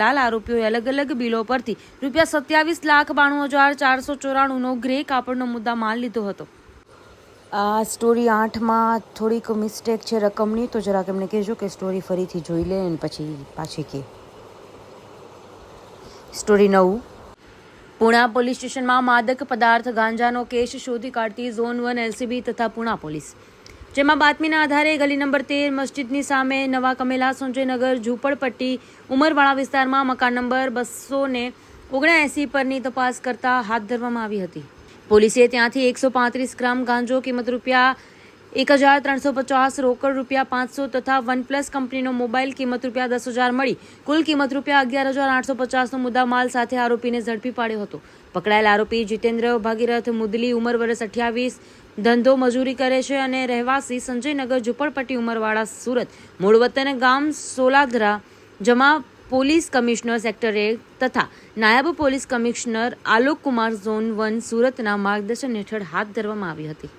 લાલ આરોપીઓએ અલગ અલગ બિલો પરથી રૂપિયા સત્યાવીસ લાખ બાણું હજાર ચારસો ચોરાણુંનો ગ્રે કાપડનો મુદ્દા માલ લીધો હતો. આ સ્ટોરી આઠમાં થોડીક મિસ્ટેક છે રકમની તો જરાક એમને કહેજો કે સ્ટોરી ફરીથી જોઈ લે અને પછી પાછી કે સ્ટોરી નવું. પુણા પોલીસ સ્ટેશનમાં માદક પદાર્થ ગાંજાનો કેસ શોધી કાઢતી ઝોન વન એલસીબી તથા પુણા પોલીસ. જેમાં બાતમીના આધારે ગલી નંબર તેર મસ્જિદની સામે નવા કમેલા સંજયનગર, ઝૂંપડપટ્ટી ઉમરવાળા વિસ્તારમાં મકાન નંબર બસો ને ઓગણએંસી પરની તપાસ કરતા હાથ ધરવામાં આવી હતી. પોલીસે ત્યાંથી એકસો પાંત્રીસ ગ્રામ ગાંજો, કિંમત રૂપિયા એક હજાર ત્રણસો પચાસ રોકડ રૂપિયા પાંચસો તથા વનપ્લસ કંપનીનો મોબાઈલ કિંમત રૂપિયા દસ હજાર મળી. કુલ કિંમત રૂપિયા અગિયાર હજાર આઠસો પચાસનો મુદ્દા માલ સાથે આરોપીને ઝડપી પાડ્યો હતો. પકડાયેલ આરોપી જીતેન્દ્ર ભાગીરથ, મુદલી ઉંમર વર્ષ અઠ્યાવીસ, ધંધો મજૂરી કરે છે અને રહેવાસી સંજયનગર ઝુંપડપટ્ટી ઉંમરવાળા સુરત મૂળ વતન ગામ સોલાધરા, જમા પોલીસ કમિશનર સેક્ટરે તથા નાયબ police commissioner Alok Kumar zone one સુરતના માર્ગદર્શન હેઠળ હાથ ધરવામાં આવી હતી.